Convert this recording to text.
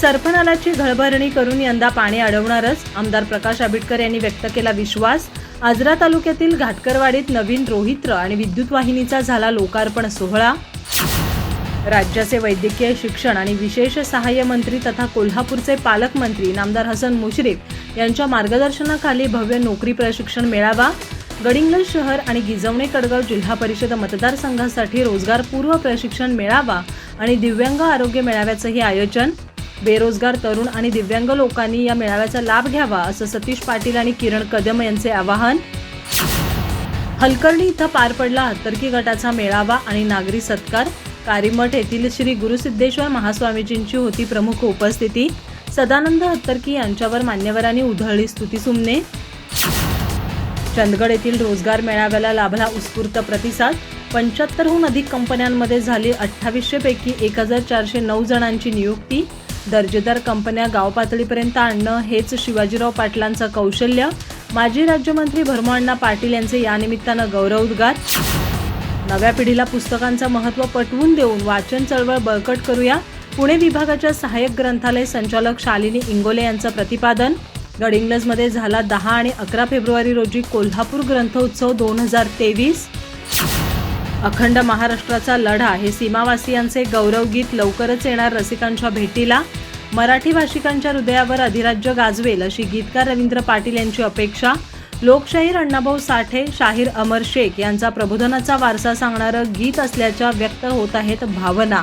सरपणालाची घळभरणी करून यंदा पाणी अडवणारच आमदार प्रकाश आंबेडकर यांनी व्यक्त केला विश्वास. आजरा तालुक्यातील घाटकरवाडीत नवीन रोहित्र आणि विद्युत वाहिनीचा झाला लोकार्पण सोहळा. राज्याचे वैद्यकीय शिक्षण आणि विशेष सहाय्य मंत्री तथा कोल्हापूरचे पालकमंत्री नामदार हसन मुश्रीफ यांच्या मार्गदर्शनाखाली भव्य नोकरी प्रशिक्षण मेळावा. गडिंग्लज शहर आणि गिजवणे कडगाव जिल्हा परिषद मतदारसंघासाठी रोजगारपूर्व प्रशिक्षण मेळावा आणि दिव्यांग आरोग्य मेळाव्याचंही आयोजन. बेरोजगार तरुण आणि दिव्यांग लोकांनी या मेळाव्याचा लाभ घ्यावा असं सतीश पाटील आणि किरण कदम यांचे आवाहन. हलकर्णी इथं पार पडला हत्तरकी गटाचा मेळावा आणि नागरी सत्कार. कारीमठ येथील श्री गुरुसिद्धेश्वर महास्वामीजींची होती प्रमुख उपस्थिती. सदानंद हत्तरकी यांच्यावर मान्यवरांनी उधळली स्तुती सुमने. चंदगड येथील रोजगार मेळाव्याला लाभला उत्स्फूर्त प्रतिसाद. पंच्याहत्तरहून अधिक कंपन्यांमध्ये झाली अठ्ठावीसशे पैकी एक हजार चारशे नऊ जणांची नियुक्ती. दर्जेदार कंपन्या गाव पातळीपर्यंत आणणं हेच शिवाजीराव पाटलांचं कौशल्य. माजी राज्यमंत्री भरमअण्णा पाटील यांचे यानिमित्तानं गौरवोद्गार नव्या पिढीला पुस्तकांचं महत्त्व पटवून देऊन वाचन चळवळ बळकट करूया. पुणे विभागाच्या सहाय्यक ग्रंथालय संचालक शालिनी इंगोले यांचं प्रतिपादन. गडिंग्लजमध्ये झाला दहा आणि अकरा फेब्रुवारी रोजी कोल्हापूर ग्रंथोत्सव दोन हजार तेवीस. अखंड महाराष्ट्राचा लढा हे सीमावासियांचे गौरवगीत लवकरच येणार रसिकांच्या भेटीला. मराठी भाषिकांच्या हृदयावर अधिराज्य गाजवेल अशी गीतकार रवींद्र पाटील यांची अपेक्षा. लोकशाहीर अण्णाभाऊ साठे शाहीर अमर शेख यांचा प्रबोधनाचा वारसा सांगणारं गीत असल्याच्या व्यक्त होत आहेत भावना.